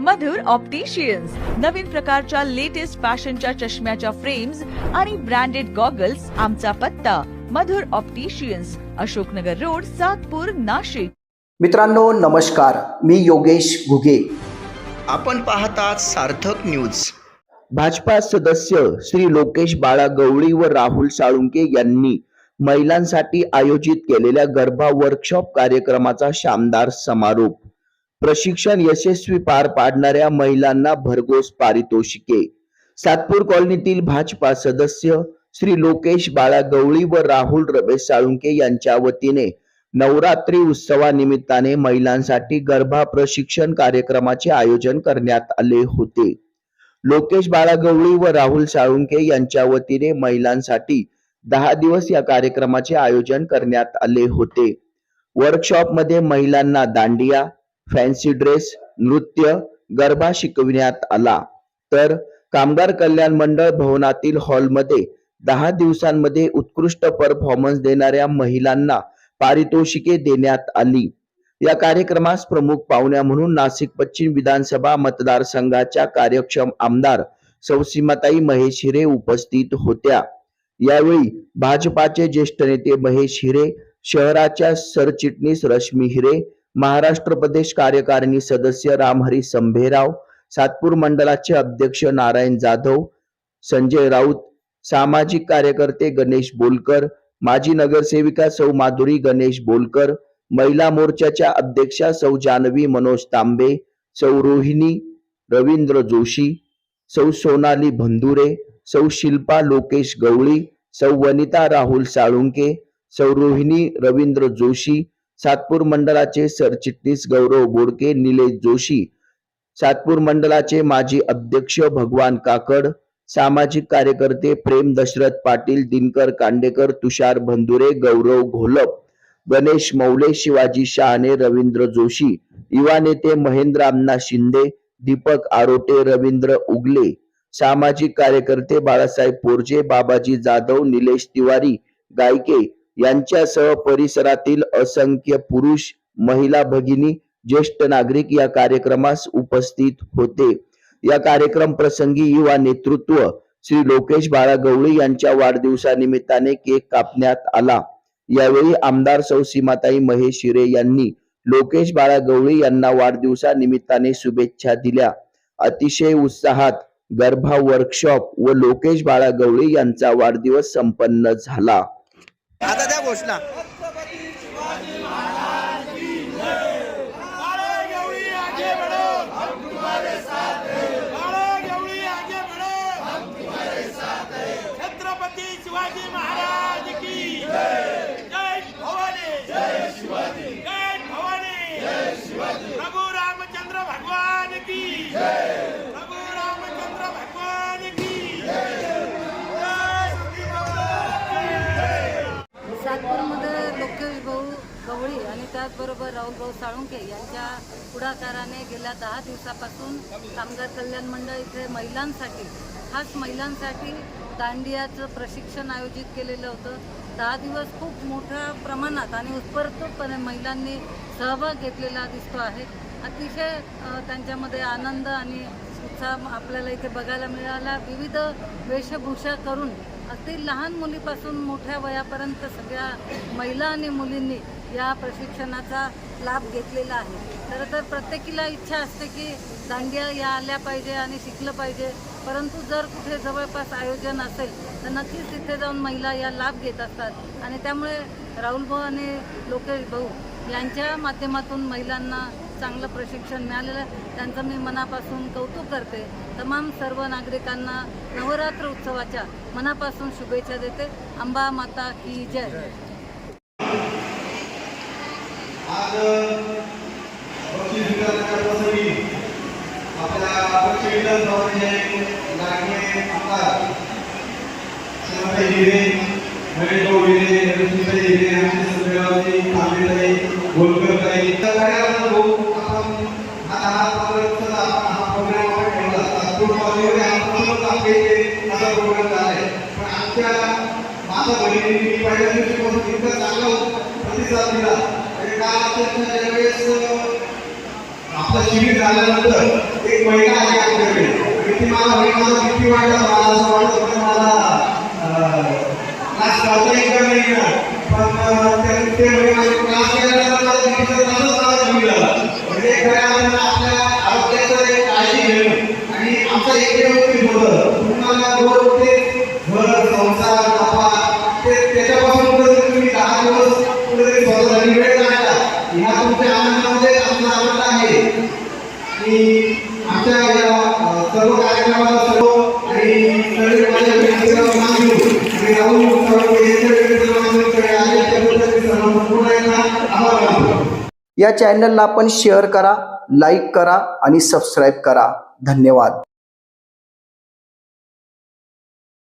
मधुर opticians नवीन प्रकारच्या latest फॅशनच्या चष्म्याच्या फ्रेम्स आणि ब्रँडेड गॉगल्स आमचा पत्ता. Madhur opticians Ashoknagar road Satpur Nashik. मित्रांनो नमस्कार. मी योगेश घुगे. आपण पाहतात सार्थक न्यूज भाजपा सदस्य श्री लोकेश बाळा गवळी व राहुल साळुंके यांनी महिलांसाठी आयोजित केलेल्या गरबा वर्कशॉप कार्यक्रमाचा शानदार समारोप. प्रशिक्षण यशस्वी पार पाडणाऱ्या महिलांना भरघोस पारितोषिके. सातपूर कॉलनीतील भाजपा सदस्य श्री लोकेश बाळा गवळी व राहुल रमेश साळुंके यांच्या वतीने नवरात्री उत्सवानिमित्ताने महिलांसाठी गरबा प्रशिक्षण कार्यक्रमाचे आयोजन करण्यात आले होते. लोकेश बाळा गवळी व राहुल साळुंके यांच्या वतीने महिलांसाठी दहा दिवस या कार्यक्रमाचे आयोजन करण्यात आले होते. वर्कशॉपमध्ये महिलांना दांडिया फॅन्सी ड्रेस नृत्य गरबा शिकविण्यात आला. तर कामगार कल्याण मंडळ भवनातील हॉलमध्ये दहा दिवसांमध्ये उत्कृष्ट परफॉर्मन्स देणाऱ्या महिलांना पारितोषिके देण्यात आली. या कार्यक्रमास प्रमुख पाहुण्या म्हणून नाशिक पश्चिम विधानसभा मतदारसंघाच्या कार्यक्षम आमदार सौसीमाताई महेश हिरे उपस्थित होत्या. यावेळी भाजपाचे ज्येष्ठ नेते महेश हिरे शहराच्या सरचिटणीस रश्मी हिरे महाराष्ट्र प्रदेश कार्यकारिणी सदस्य रामहरी संभेराव सातपूर मंडलाचे अध्यक्ष नारायण जाधव संजय राऊत सामाजिक कार्यकर्ते गणेश बोलकर माजी नगरसेविका सौ माधुरी गणेश बोलकर महिला मोर्चाच्या अध्यक्षा सौ जानवी मनोज तांबे सौ रोहिणी रवींद्र जोशी सौ सोनाली भंदुरे सौ शिल्पा लोकेश गवळी सौ वनिता राहुल साळुंके सौ रोहिणी रवींद्र जोशी सातपूर मंडळाचे सरचिटणीस गौरव बोडके निलेश जोशी. सातपूर मंडळाचे माजी अध्यक्ष भगवान काकड. सामाजिक कार्यकर्ते प्रेम दशरथ पाटील दिनकर कांडेकर तुषार भंदुरे गौरव घोलप गणेश मौले शिवाजी शहाणे रवींद्र जोशी. युवा नेते महेंद्र अण्णा शिंदे दीपक आरोटे रवींद्र उगले. सामाजिक कार्यकर्ते बाळासाहेब पोरजे बाबाजी जाधव निलेश तिवारी गायके यांच्यासह परिसरातील असंख्य पुरुष महिला भगिनी ज्येष्ठ नागरिक या कार्यक्रमास उपस्थित होते. या कार्यक्रम प्रसंगी युवा नेतृत्व श्री लोकेश बाळा गवळी यांच्या वाढदिवसानिमित्ताने केक कापण्यात आला. यावेळी आमदार सौ सीमाताई महेश शिरे यांनी लोकेश बाळा गवळी यांना वाढदिवसानिमित्ताने शुभेच्छा दिल्या. अतिशय उत्साहात गर्भा वर्कशॉप व लोकेश बाळा गवळी यांचा वाढदिवस संपन्न झाला. आता त्या घोषणा. बाळा आगे आगे शिवाजी महाराज की जय. भवानी जय शिवाजी जय भवानी. जय शिवाजी. प्रभु रामचंद्र भगवान की जय. त्याचबरोबर राहुल भाऊ साळुंके यांच्या पुढाकाराने गेल्या दहा दिवसापासून कामगार कल्याण मंडळ इथे महिलांसाठी खास महिलांसाठी दांडियाचं प्रशिक्षण आयोजित केलेलं होतं. दहा दिवस खूप मोठ्या प्रमाणात आणि उत्स्फूर्तपणे महिलांनी सहभाग घेतलेला दिसतो आहे. अतिशय त्यांच्यामध्ये आनंद आणि उत्साह आपल्याला इथे बघायला मिळाला. विविध वेशभूषा करून अगदी लहान मुलीपासून मोठ्या वयापर्यंत सगळ्या महिला आणि मुलींनी या प्रशिक्षणाचा लाभ घेतलेला आहे. खरं तर प्रत्येकीला इच्छा असते की दांडिया या आल्या पाहिजे आणि शिकलं पाहिजे. परंतु जर कुठे जवळपास आयोजन असेल तर नक्कीच तिथे जाऊन महिला या लाभ घेत असतात. आणि त्यामुळे राहुल भाऊ आणि लोकेश भाऊ यांच्या माध्यमातून महिलांना चांगलं प्रशिक्षण मिळालेलं त्यांचं मी मनापासून कौतुक करते. तमाम सर्व नागरिकांना नवरात्र उत्सवाच्या मनापासून शुभेच्छा देते. अंबा माता की जय. आज पक्षी विकासाप्रसंगी आपल्या पक्षी विकास भवनाचे लाडके आमदार श्रीमती हिरे भाऊ हिरे हिरे आमचे संजयरावजी गोलकरताई त्या सगळ्यांना भाऊ आपण हा हा प्रोग्राम आपण ठेवला हा आपल्या असा प्रोग्राम झाला आहे पण आमच्या माझा बहिणींनी पहिल्या दिवशीपासून इतका चांगला प्रतिसाद दिला. काल अध्यक्ष ज्यावेळेस आपलं शिबिर झाल्यानंतर एक महिला आली आपल्याकडे. आणि ती मला म्हणे, मला भीती वाटलं मला असं वाटत होतं मला क्लास लावता येईल नाही पण ते- ते म्हणे क्लास केल्यानंतर भीतीचा त्रासच मला कमी झाला म्हणजे खऱ्या अर्थानं आपल्या आरोग्याचं एक काळजी घेणं. आणि आमचा एक होतं. तुम्हाला दोन ते आहे. की आमच्या या सर्व कार्यक्रमाला सर्व आणि आणि राहुल या चॅनलला आपण शेअर करा लाईक करा आणि सबस्क्राईब करा. धन्यवाद.